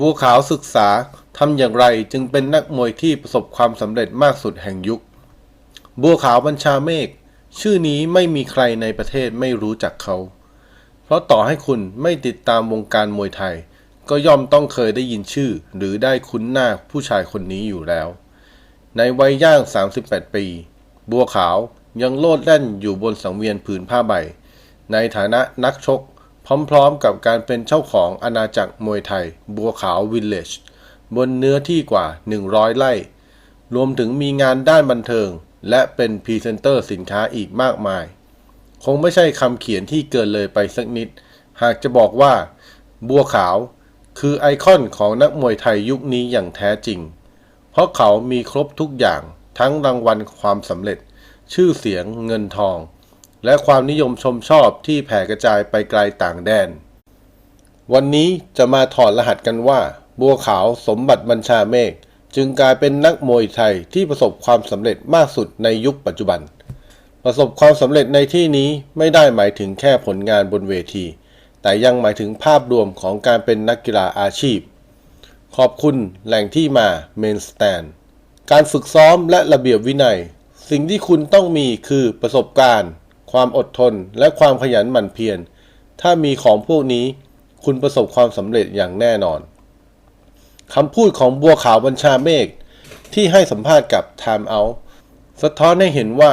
บัวขาวศึกษาทำอย่างไรจึงเป็นนักมวยที่ประสบความสำเร็จมากสุดแห่งยุค บัวขาวบัญชาเมฆชื่อนี้ไม่มีใครในประเทศไม่รู้จักเขา เพราะต่อให้คุณไม่ติดตามวงการมวยไทย ก็ย่อมต้องเคยได้ยินชื่อ หรือได้คุ้นหน้าผู้ชายคนนี้อยู่แล้ว ในวัยย่าง 38 ปี บัวขาวยังโลดแล่นอยู่บนสังเวียนผืนผ้าใบ ในฐานะนักชก พร้อมๆกับการเป็นเจ้าของอาณาจักรมวยไทย บัวขาววิลเลจบนเนื้อที่กว่า 100 ไร่ รวมถึงมีงานด้านบันเทิง และเป็นพรีเซนเตอร์สินค้าอีกมากมาย คงไม่ใช่คำเขียนที่เกินเลยไปสักนิด หากจะบอกว่า บัวขาวคือไอคอนของนักมวยไทยยุคนี้อย่างแท้จริง เพราะเขามีครบทุกอย่างทั้งรางวัลความสำเร็จ ชื่อเสียงเงินทอง และความนิยมชมชอบที่แผ่กระจายไปไกลต่างแดน วันนี้จะมาถอดรหัสกันว่า บัวขาวสมบัติบัญชาเมฆจึงกลายเป็นนักมวยไทยที่ประสบความสำเร็จมากสุดในยุคปัจจุบัน ประสบความสำเร็จในที่นี้ไม่ได้หมายถึงแค่ผลงานบนเวที แต่ยังหมายถึงภาพรวมของการเป็นนักกีฬาอาชีพ ขอบคุณแหล่งที่มาเมนสแตนการฝึกซ้อมและระเบียบวินัย สิ่งที่คุณต้องมีคือประสบการณ์ ความอดทน และความขยันหมั่นเพียร ถ้ามีของพวกนี้ คุณประสบความสำเร็จอย่างแน่นอนคำพูดของบัวขาวบัญชาเมฆที่ให้สัมภาษณ์กับ Time Out สะท้อนให้เห็นว่า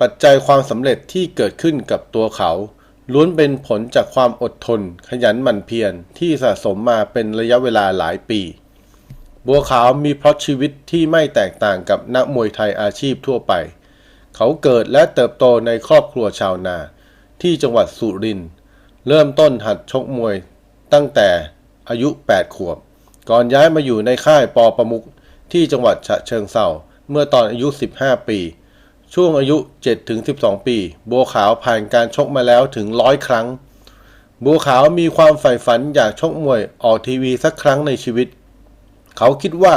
ปัจจัยความสำเร็จที่เกิดขึ้นกับตัวเขา ล้วนเป็นผลจากความอดทน ขยันหมั่นเพียรที่สะสมมาเป็นระยะเวลาหลายปี บัวขาวมีพล็อตชีวิตที่ไม่แตกต่างกับนักมวยไทยอาชีพทั่วไป เขาเกิดและเติบโตในครอบครัวชาวนา ที่จังหวัดสุรินทร์เริ่มต้นหัดชกมวยตั้งแต่อายุ 8 ขวบ ก่อนย้ายมาอยู่ในค่ายปอประมุกที่จังหวัดฉะเชิงเซาเมื่อตอนอายุ 15 ปี ช่วงอายุ 7-12 ปี บัวขาวผ่านการชกมาแล้วถึงร้อยครั้ง บัวขาวมีความใฝ่ฝันอยากชกมวยออกทีวีสักครั้งในชีวิต เขาคิดว่า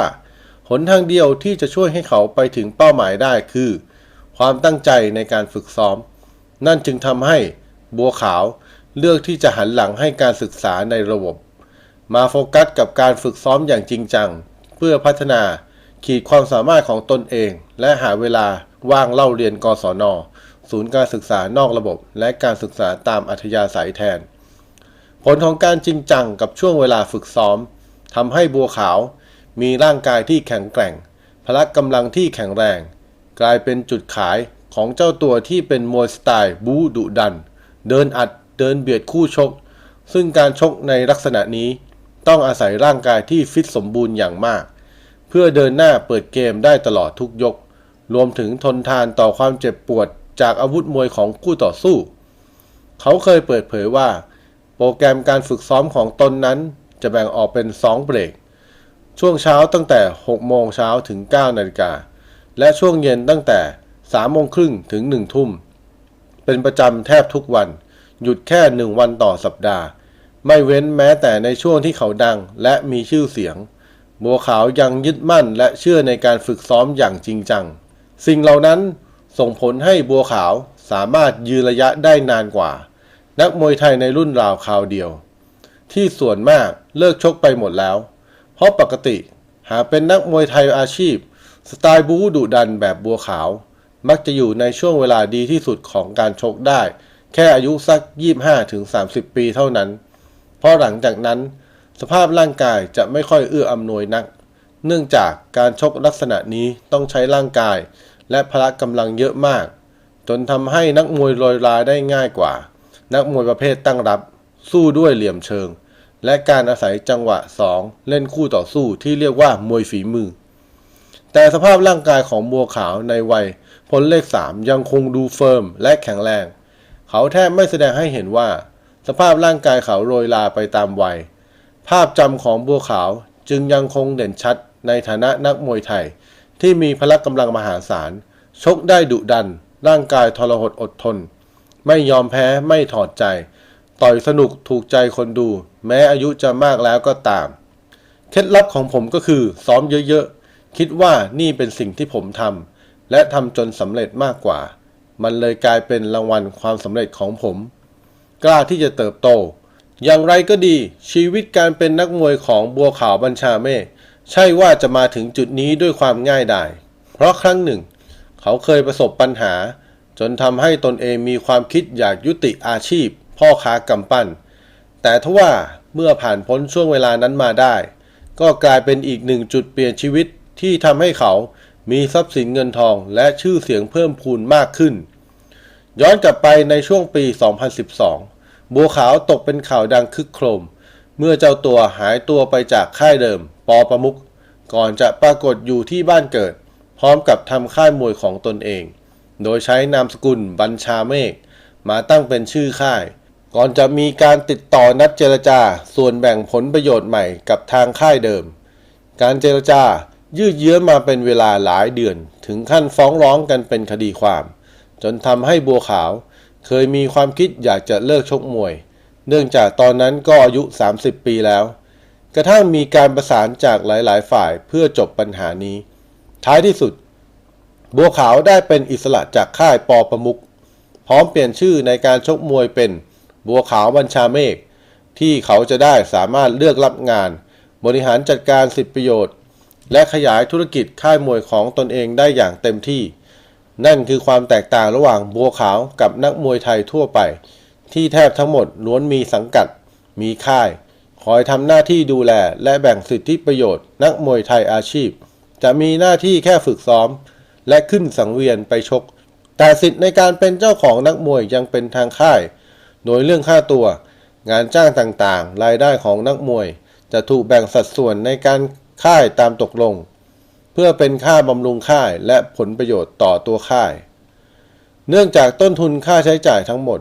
หนทางเดียวที่จะช่วยให้เขาไปถึงเป้าหมายได้คือ ความตั้งใจในการฝึกซ้อม นั่นจึงทำให้บัวขาวเลือกที่จะหันหลังให้การศึกษาในระบบ มาโฟกัสกับการฝึกซ้อมอย่างจริงจัง เพื่อพัฒนาขีดความสามารถของตนเอง และหาเวลาว่างเล่าเรียนกศน ศูนย์การศึกษานอกระบบ และการศึกษาตามอัธยาศัยแทน ผลของการจริงจังกับช่วงเวลาฝึกซ้อมทำให้บัวขาว มีร่างกายที่แข็งแกร่ง พละกำลังที่แข็งแรง กลายเป็นจุดขายของเจ้าตัวที่เป็นมวยสไตล์บูดุดัน เดินอัดเดินเบียดคู่ชก ซึ่งการชกในลักษณะนี้ต้องอาศัยร่างกายที่ฟิตสมบูรณ์อย่างมาก เพื่อเดินหน้าเปิดเกมได้ตลอดทุกยก รวมถึงทนทานต่อความเจ็บปวดจากอาวุธมวยของคู่ต่อสู้ เขาเคยเปิดเผยว่า โปรแกรมการฝึกซ้อมของตนนั้นจะแบ่งออกเป็น 2 เบรก ช่วงเช้าตั้งแต่ 6 โมงเช้าถึง 9 นาฬิกา และช่วงเย็นตั้งแต่3โมงครึ่งถึง1ทุ่ม เป็นประจำแทบทุกวัน หยุดแค่1วันต่อสัปดาห์ ไม่เว้นแม้แต่ในช่วงที่เขาดังและมีชื่อเสียง บัวขาวยังยึดมั่นและเชื่อในการฝึกซ้อมอย่างจริงจัง สิ่งเหล่านั้นส่งผลให้บัวขาวสามารถยืนระยะได้นานกว่า นักมวยไทยในรุ่นราวคราวเดียว ที่ส่วนมากเลิกชกไปหมดแล้ว เพราะปกติหากเป็นนักมวยไทยอาชีพ สไตล์บู๊ดุดันแบบบัวขาว มักจะอยู่ในช่วงเวลาดีที่สุดของการชกได้ แค่อายุสัก 25-30 ปีเท่านั้น เพราะหลังจากนั้น สภาพร่างกายจะไม่ค่อยเอื้ออำนวยนัก เนื่องจากการชกลักษณะนี้ต้องใช้ร่างกาย และพละกำลังเยอะมาก จนทำให้นักมวยลอยลาได้ง่ายกว่า นักมวยประเภทตั้งรับ สู้ด้วยเหลี่ยมเชิง และการอาศัยจังหวะ 2 เล่นคู่ต่อสู้ที่เรียกว่ามวยฝีมือ แต่สภาพร่างกายของบัวขาวในวัยพ้นเลข3ยังคงดูเฟิร์มและแข็งแรง เขาแทบไม่แสดงให้เห็นว่า สภาพร่างกายเขาโรยลาไปตามวัย ภาพจำของบัวขาวจึงยังคงเด่นชัดในฐานะนักมวยไทย ที่มีพละกำลังมหาศาล ชกได้ดุดัน ร่างกายทรหดอดทน ไม่ยอมแพ้ไม่ถอดใจ ต่อยสนุกถูกใจคนดู แม้อายุจะมากแล้วก็ตาม เคล็ดลับของผมก็คือซ้อมเยอะๆ คิดว่านี่เป็นสิ่งที่ผมทำและทำจนสำเร็จมากกว่า มันเลยกลายเป็นรางวัลความสำเร็จของผม กล้าที่จะเติบโต อย่างไรก็ดี ชีวิตการเป็นนักมวยของบัวขาวบัญชาเมฆใช่ว่าจะมาถึงจุดนี้ด้วยความง่ายดายเพราะครั้งหนึ่ง เขาเคยประสบปัญหา จนทำให้ตนเองมีความคิดอยากยุติอาชีพ พ่อค้ากำปั้น แต่ทว่าเมื่อผ่านพ้นช่วงเวลานั้นมาได้ ก็กลายเป็นอีกหนึ่งจุดเปลี่ยนชีวิต ที่ทำให้เขามีทรัพย์สินเงินทองและชื่อเสียงเพิ่มพูนมากขึ้น ย้อนกลับไปในช่วงปี 2012 บัวขาวตกเป็นข่าวดังคึกโครม เมื่อเจ้าตัวหายตัวไปจากค่ายเดิม ปอประมุกก่อนจะปรากฏอยู่ที่บ้านเกิด พร้อมกับทำค่ายมวยของตนเอง โดยใช้นามสกุลบัญชาเมฆมาตั้งเป็นชื่อค่าย ก่อนจะมีการติดต่อนัดเจรจา ส่วนแบ่งผลประโยชน์ใหม่กับทางค่ายเดิม การเจรจา ยืดเยื้อมาเป็นเวลาหลายเดือน ถึงขั้นฟ้องร้องกันเป็นคดีความ จนทำให้บัวขาว เคยมีความคิดอยากจะเลิกชกมวย เนื่องจากตอนนั้นก็อายุ 30 ปีแล้ว กระทั่งมีการประสานจากหลาย ๆ ฝ่ายเพื่อจบปัญหานี้ ท้ายที่สุด บัวขาวได้เป็นอิสระจากค่ายปอประมุกพร้อมเปลี่ยนชื่อในการชกมวยเป็นบัวขาวบัญชาเมฆที่เขาจะได้สามารถเลือกรับงาน บริหารจัดการสิทธิประโยชน์ และขยายธุรกิจค่ายมวยของตนเองได้อย่างเต็มที่ นั่นคือความแตกต่างระหว่างบัวขาวกับนักมวยไทยทั่วไป ที่แทบทั้งหมดล้วนมีสังกัด มีค่าย คอยทำหน้าที่ดูแลและแบ่งสิทธิประโยชน์ นักมวยไทยอาชีพ จะมีหน้าที่แค่ฝึกซ้อม และขึ้นสังเวียนไปชก แต่สิทธิ์ในการเป็นเจ้าของนักมวยยังเป็นทางค่าย โดยเรื่องค่าตัว งานจ้างต่างๆ รายได้ของนักมวย จะถูกแบ่งสัดส่วนในการ ค่ายตามตกลง เพื่อเป็นค่าบำรุงค่ายและผลประโยชน์ต่อตัวค่าย เนื่องจากต้นทุนค่าใช้จ่ายทั้งหมด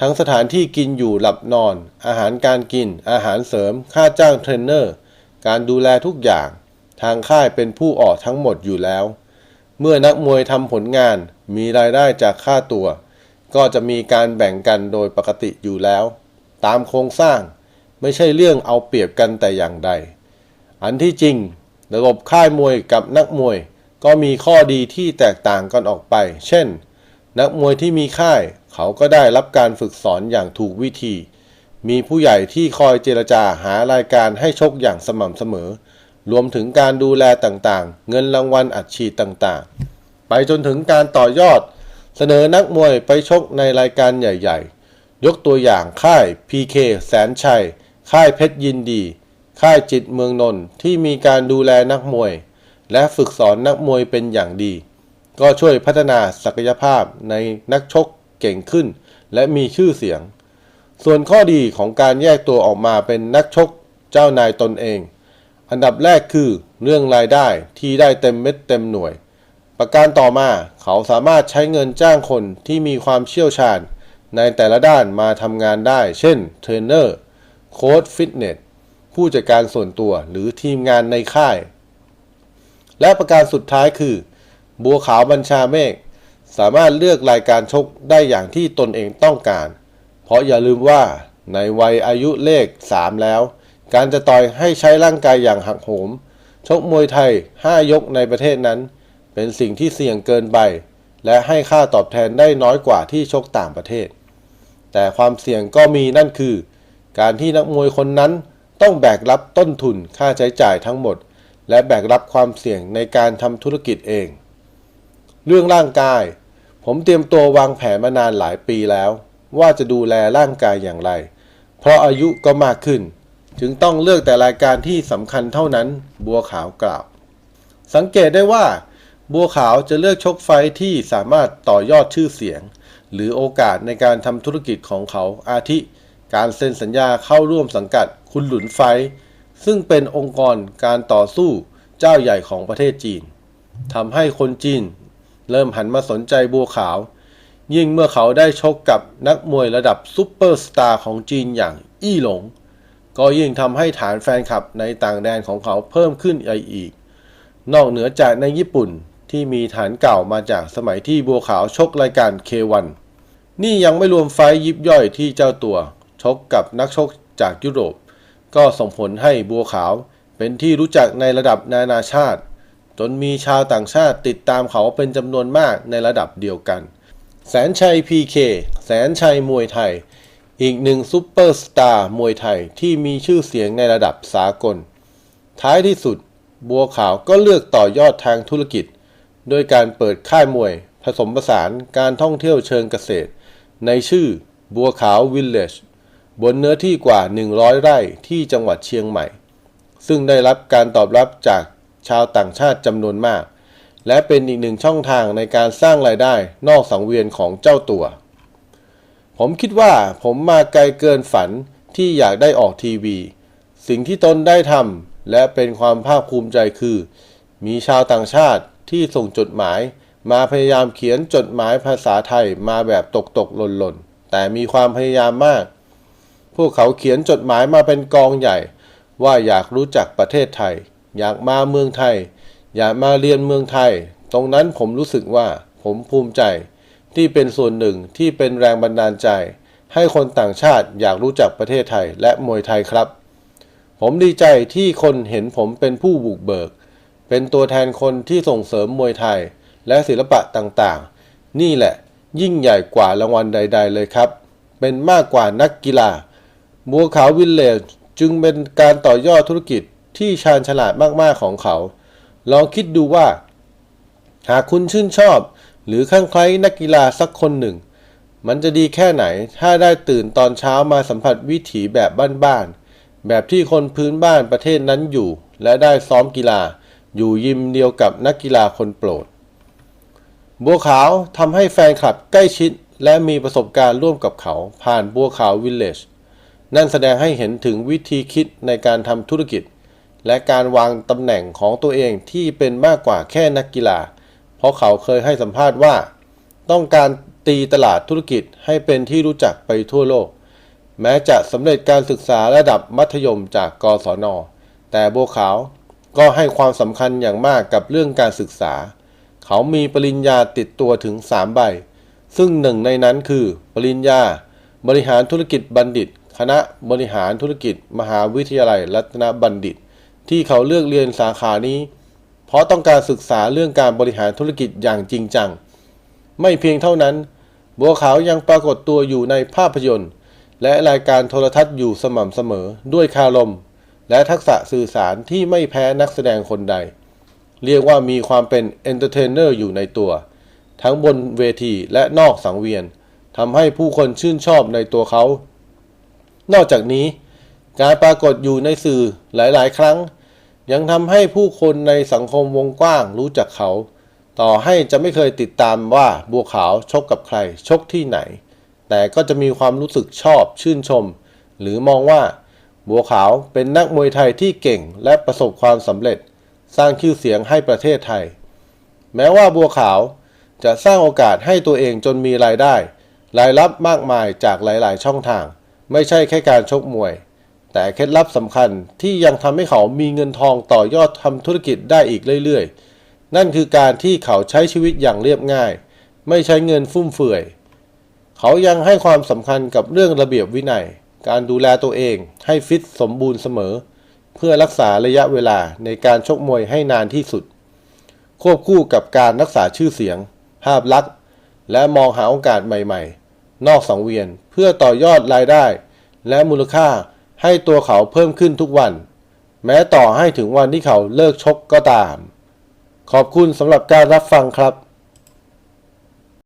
ทั้งสถานที่กินอยู่หลับนอน อาหารการกิน อาหารเสริม ค่าจ้างเทรนเนอร์ การดูแลทุกอย่าง ทางค่ายเป็นผู้ออกทั้งหมดอยู่แล้ว เมื่อนักมวยทำผลงานมีรายได้จากค่าตัว ก็จะมีการแบ่งกันโดยปกติอยู่แล้ว ตามโครงสร้างไม่ใช่เรื่องเอาเปรียบกันแต่อย่างใด อันที่จริง ระบบค่ายมวยกับนักมวย ก็มีข้อดีที่แตกต่างกันออกไป เช่น นักมวยที่มีค่าย เขาก็ได้รับการฝึกสอนอย่างถูกวิธี มีผู้ใหญ่ที่คอยเจรจาหารายการให้ชกอย่างสม่ำเสมอ รวมถึงการดูแลต่างๆ เงินรางวัลอัดฉีดต่างๆ ไปจนถึงการต่อยอด เสนอนักมวยไปชกในรายการใหญ่ ๆ ยกตัวอย่างค่าย PK แสนชัย ค่ายเพชรยินดี ค่ายจิตเมืองนนท์ที่มีการดูแลนักมวย และฝึกสอนนักมวยเป็นอย่างดี ก็ช่วยพัฒนาศักยภาพในนักชกเก่งขึ้น และมีชื่อเสียง ส่วนข้อดีของการแยกตัวออกมาเป็นนักชกเจ้านายตนเอง อันดับแรกคือเรื่องรายได้ที่ได้เต็มเม็ดเต็มหน่วย ประการต่อมาเขาสามารถใช้เงินจ้างคนที่มีความเชี่ยวชาญ ในแต่ละด้านมาทำงานได้ เช่นเทรนเนอร์โค้ชฟิตเนส ผู้จัดการส่วนตัวหรือทีมงานในค่าย และประการสุดท้ายคือ บัวขาวบัญชาเมฆสามารถเลือกรายการชกได้อย่างที่ตนเองต้องการ เพราะอย่าลืมว่าในวัยอายุเลข 3 แล้ว การจะต่อยให้ใช้ร่างกายอย่างหักโหม ชกมวยไทย 5 ยกในประเทศนั้น เป็นสิ่งที่เสี่ยงเกินไป และให้ค่าตอบแทนได้น้อยกว่าที่ชกต่างประเทศ แต่ความเสี่ยงก็มีนั่นคือ การที่นักมวยคนนั้น ต้องแบกรับต้นทุนค่าใช้จ่ายทั้งหมด และแบกรับความเสี่ยงในการทำธุรกิจเอง เรื่องร่างกาย ผมเตรียมตัววางแผนมานานหลายปีแล้ว ว่าจะดูแลร่างกายอย่างไร เพราะอายุก็มากขึ้น จึงต้องเลือกแต่รายการที่สำคัญเท่านั้น บัวขาวกล่าว สังเกตได้ว่า บัวขาวจะเลือกชกไฟที่สามารถต่อยอดชื่อเสียง หรือโอกาสในการทำธุรกิจของเขาอาทิ การเซ็นสัญญาเข้าร่วมสังกัดคุณหลุนไฟ ซึ่งเป็นองค์กรการต่อสู้เจ้าใหญ่ของประเทศจีนทำให้คนจีน เริ่มหันมาสนใจบัวขาว ยิ่งเมื่อเขาได้ชกกับนักมวยระดับซุปเปอร์สตาร์ของจีนอย่างอี้หลง ก็ยิ่งทำให้ฐานแฟนคลับในต่างแดนของเขาเพิ่มขึ้นอีก นอกเหนือจากในญี่ปุ่นที่มีฐานเก่ามาจากสมัยที่บัวขาวชกรายการ K1 นี่ยังไม่รวมไฟยิบย่อยที่เจ้าตัว ชกกับนักชกจากยุโรป ก็ส่งผลให้บัวขาวเป็นที่รู้จักในระดับนานาชาติ จนมีชาวต่างชาติติดตามเขาเป็นจำนวนมากในระดับเดียวกัน แสนชัย PK แสนชัยมวยไทย อีกหนึ่งซูเปอร์สตาร์มวยไทยที่มีชื่อเสียงในระดับสากล ท้ายที่สุด บัวขาวก็เลือกต่อยอดทางธุรกิจ โดยการเปิดค่ายมวย ผสมผสานการท่องเที่ยวเชิงเกษตร ในชื่อบัวขาววิลเลจ บนเนื้อที่กว่า 100 ไร่ที่จังหวัดเชียงใหม่ ซึ่งได้รับการตอบรับจากชาวต่างชาติจำนวนมาก และเป็นอีกหนึ่งช่องทางในการสร้างรายได้นอกสังเวียนของเจ้าตัว ผมคิดว่าผมมาไกลเกินฝันที่อยากได้ออกทีวี สิ่งที่ตนได้ทำและเป็นความภาคภูมิใจคือ มีชาวต่างชาติที่ส่งจดหมาย มาพยายามเขียนจดหมายภาษาไทยมาแบบตกตกหล่นหล่นๆแต่มีความพยายามมาก วกเขาเขียนจดหมายมาเป็นกองใหญ่ ว่าอยากรู้จักประเทศไทย อยากมาเมืองไทย อยากมาเรียนเมืองไทย ตรงนั้นผมรู้สึกว่าผมภูมิใจ ที่เป็นส่วนหนึ่งที่เป็นแรงบันดาลใจ ให้คนต่างชาติอยากรู้จักประเทศไทยและมวยไทยครับ ผมดีใจที่คนเห็นผมเป็นผู้บุกเบิก เป็นตัวแทนคนที่ส่งเสริมมวยไทย และศิลปะต่างๆ นี่แหละยิ่งใหญ่กว่ารางวัลใด ๆ เลยครับ เป็นมากกว่านักกีฬา บัวขาววิลเลจจึงเป็นการต่อยอดธุรกิจที่ชาญฉลาดมาก ๆ ของเขา ลองคิดดูว่า หากคุณชื่นชอบ หรือข้างใคล้นักกีฬาสักคนหนึ่ง มันจะดีแค่ไหน ถ้าได้ตื่นตอนเช้ามาสัมผัสวิถีแบบบ้านๆ แบบที่คนพื้นบ้านประเทศนั้นอยู่ และได้ซ้อมกีฬา อยู่ยิมเดียวกับนักกีฬาคนโปรด บัวขาวทำให้แฟนคลับใกล้ชิด และมีประสบการณ์ร่วมกับเขา ผ่านบัวขาววิลเลจ นั่นแสดงให้เห็นถึงวิธีคิดในการทำธุรกิจ และการวางตำแหน่งของตัวเองที่เป็นมากกว่าแค่นักกีฬา เพราะเขาเคยให้สัมภาษณ์ว่า ต้องการตีตลาดธุรกิจให้เป็นที่รู้จักไปทั่วโลก แม้จะสำเร็จการศึกษาระดับมัธยมจากกศน แต่บัวขาวก็ให้ความสำคัญอย่างมากกับเรื่องการศึกษา เขามีปริญญาติดตัวถึง 3 ใบ ซึ่งหนึ่งในนั้นคือ ปริญญา บริหารธุรกิจบัณฑิต คณะบริหารธุรกิจ มหาวิทยาลัยรัตนบัณฑิต ที่เขาเลือกเรียนสาขานี้ เพราะต้องการศึกษาเรื่องการบริหารธุรกิจอย่างจริงจัง ไม่เพียงเท่านั้น บัวขาวยังปรากฏตัวอยู่ในภาพยนตร์ และรายการโทรทัศน์อยู่สม่ำเสมอด้วยคารม และทักษะสื่อสารที่ไม่แพ้นักแสดงคนใด เรียกว่ามีความเป็นเอนเตอร์เทนเนอร์อยู่ในตัว ทั้งบนเวทีและนอกสังเวียนทำให้ผู้คนชื่นชอบในตัวเขา นอกจากนี้ การปรากฏอยู่ในสื่อหลาย ๆ ครั้ง ยังทำให้ผู้คนในสังคมวงกว้างรู้จักเขา ต่อให้จะไม่เคยติดตามว่าบัวขาวชกกับใคร ชกที่ไหน แต่ก็จะมีความรู้สึกชอบชื่นชม หรือมองว่า บัวขาวเป็นนักมวยไทยที่เก่งและประสบความสำเร็จ สร้างชื่อเสียงให้ประเทศไทย แม้ว่าบัวขาวจะสร้างโอกาสให้ตัวเองจนมีรายได้ รายรับมากมายจากหลาย ๆ ช่องทาง ไม่ใช่แค่การชกมวย แต่เคล็ดลับสำคัญที่ยังทำให้เขามีเงินทองต่อยอดทำธุรกิจได้อีกเรื่อยๆ นั่นคือการที่เขาใช้ชีวิตอย่างเรียบง่าย ไม่ใช้เงินฟุ่มเฟือย เขายังให้ความสำคัญกับเรื่องระเบียบวินัย การดูแลตัวเองให้ฟิตสมบูรณ์เสมอ เพื่อรักษาระยะเวลาในการชกมวยให้นานที่สุด ควบคู่กับการรักษาชื่อเสียง ภาพลักษณ์ และมองหาโอกาสใหม่ ๆ นอกสังเวียน เพื่อต่อยอดรายได้ และมูลค่าให้ตัวเขาเพิ่มขึ้นทุกวัน แม้ต่อให้ถึงวันที่เขาเลิกชกก็ตาม ขอบคุณสำหรับการรับฟังครับ